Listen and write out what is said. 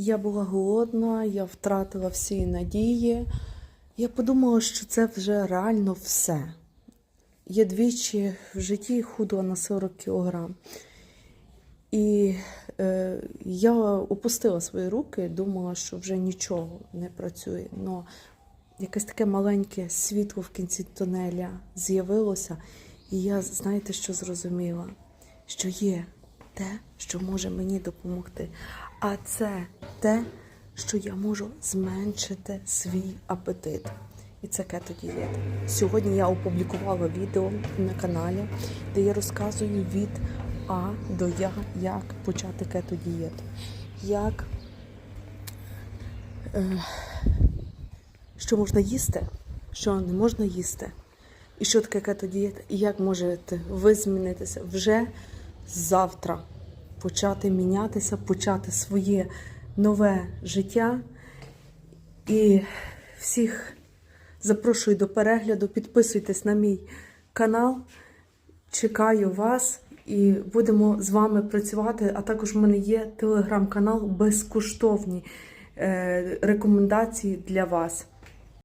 Я була голодна, я втратила всі надії. Я подумала, що це вже реально все. Я двічі в житті худла на 40 кілограм. І е, я опустила свої руки, думала, що вже нічого не працює. Но якесь таке маленьке світло в кінці тунеля з'явилося, і я, знаєте, що зрозуміла? Що є те, що може мені допомогти. А це те, що я можу зменшити свій апетит. І це кетодієта. Сьогодні я опублікувала відео на каналі, де я розказую від А до Я, як почати кетодієту. Як е, що можна їсти, що не можна їсти, і що таке кетодієта, і як можете ви змінитися вже завтра, почати мінятися, почати своє нове життя. І всіх запрошую до перегляду. Підписуйтесь на мій канал. Чекаю вас і будемо з вами працювати. А також в мене є телеграм-канал безкоштовні е, рекомендації для вас.